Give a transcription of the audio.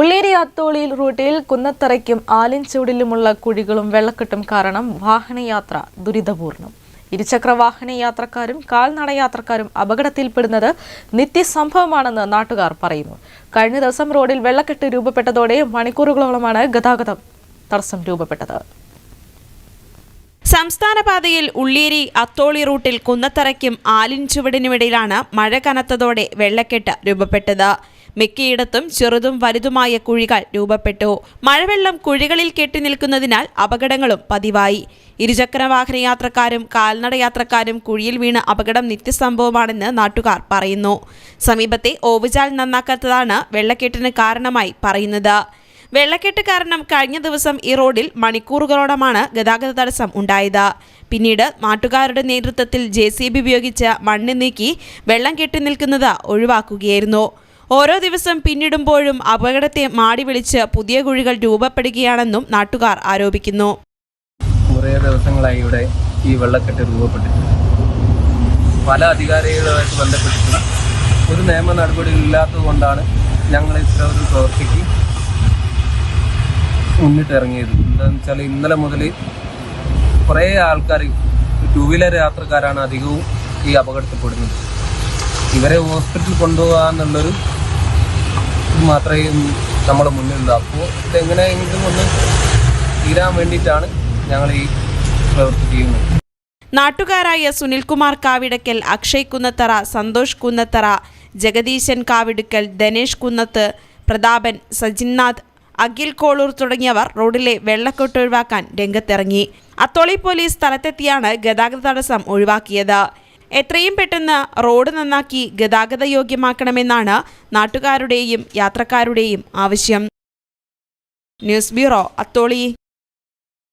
ഉള്ളേരി അത്തോളിയിൽ റൂട്ടിൽ കുന്നത്തറയ്ക്കും ആലിൻചൂടിലുമുള്ള കുഴികളും വെള്ളക്കെട്ടും കാരണം വാഹനയാത്ര ദുരിതപൂർണം. ഇരുചക്ര വാഹന യാത്രക്കാരും കാൽനട യാത്രക്കാരും അപകടത്തിൽപ്പെടുന്നത് നിത്യസംഭവമാണെന്ന് നാട്ടുകാർ പറയുന്നു. കഴിഞ്ഞ ദിവസം റോഡിൽ വെള്ളക്കെട്ട് രൂപപ്പെട്ടതോടെ മണിക്കൂറുകളോളമാണ് ഗതാഗതം തടസ്സം രൂപപ്പെട്ടത്. സംസ്ഥാന പാതയിൽ ഉള്ളേരി അത്തോളി റൂട്ടിൽ കുന്നത്തറയ്ക്കും ആലിൻ ചുവടിനുമിടയിലാണ് മഴ കനത്തതോടെ വെള്ളക്കെട്ട് രൂപപ്പെട്ടത്. മിക്കയിടത്തും ചെറുതും വലുതുമായ കുഴികൾ രൂപപ്പെട്ടു. മഴവെള്ളം കുഴികളിൽ കെട്ടി നിൽക്കുന്നതിനാൽ അപകടങ്ങളും പതിവായി. ഇരുചക്ര വാഹന യാത്രക്കാരും കാൽനട യാത്രക്കാരും കുഴിയിൽ വീണ് അപകടം നിത്യസംഭവമാണെന്ന് നാട്ടുകാർ പറയുന്നു. സമീപത്തെ ഓവുചാൽ നന്നാക്കാത്തതാണ് വെള്ളക്കെട്ടിന് കാരണമായി പറയുന്നത്. വെള്ളക്കെട്ട് കാരണം കഴിഞ്ഞ ദിവസം ഈ റോഡിൽ മണിക്കൂറുകളോളമാണ് ഗതാഗത തടസ്സം ഉണ്ടായത്. പിന്നീട് നാട്ടുകാരുടെ നേതൃത്വത്തിൽ ജെ ഉപയോഗിച്ച് മണ്ണ് നീക്കി വെള്ളം കെട്ടി നിൽക്കുന്നത് ഒഴിവാക്കുകയായിരുന്നു. ഓരോ ദിവസം പിന്നിടുമ്പോഴും അപകടത്തെ മാടി വിളിച്ച് പുതിയ കുഴികൾ രൂപപ്പെടുകയാണെന്നും നാട്ടുകാർ ആരോപിക്കുന്നു. കുറേ ദിവസങ്ങളായി ഇവിടെ ഈ വെള്ളക്കെട്ട് രൂപപ്പെട്ടിട്ടുണ്ട്. പല അധികാരികളുമായിട്ട് ബന്ധപ്പെട്ടിട്ടുണ്ട്. ഒരു നിയമ നടപടി ഇല്ലാത്തത് കൊണ്ടാണ് ഞങ്ങൾ ഇത്ര ഒരു പ്രവൃത്തിക്ക് മുന്നിട്ടിറങ്ങിയത് എന്താണെന്ന് വെച്ചാൽ ഇന്നലെ മുതൽ കുറേ ആൾക്കാർ ടൂ വീലർ യാത്രക്കാരാണ് അധികവും ഈ അപകടത്തിൽപ്പെടുന്നത് ഇവരെ ഹോസ്പിറ്റലിൽ ഇത് മാത്രമേ നമ്മുടെ മുന്നിലുള്ളൂ. അപ്പോൾ ഇതെങ്ങനെയെങ്കിലും ഒന്ന് തീരാൻ വേണ്ടിയിട്ടാണ് ഞങ്ങൾ ഈ പ്രവൃത്തി ചെയ്യുന്നത്. നാട്ടുകാരായ സുനിൽകുമാർ കാവിടക്കൽ അക്ഷയ് കുന്നത്തറ സന്തോഷ് കുന്നത്തറ ജഗദീശൻ കാവിടുക്കൽ ധനേഷ് കുന്നത്ത് പ്രതാപൻ സജിന്നാഥ് അഖിൽ കോളൂർ തുടങ്ങിയവർ റോഡിലെ വെള്ളക്കെട്ട് ഒഴിവാക്കാൻ രംഗത്തിറങ്ങി. അത്തോളി പോലീസ് സ്ഥലത്തെത്തിയാണ് ഗതാഗത തടസ്സം ഒഴിവാക്കിയത്. എത്രയും പെട്ടെന്ന് റോഡ് നന്നാക്കി ഗതാഗത യോഗ്യമാക്കണമെന്നാണ് നാട്ടുകാരുടെയും യാത്രക്കാരുടെയും ആവശ്യം. News bureau Atholi.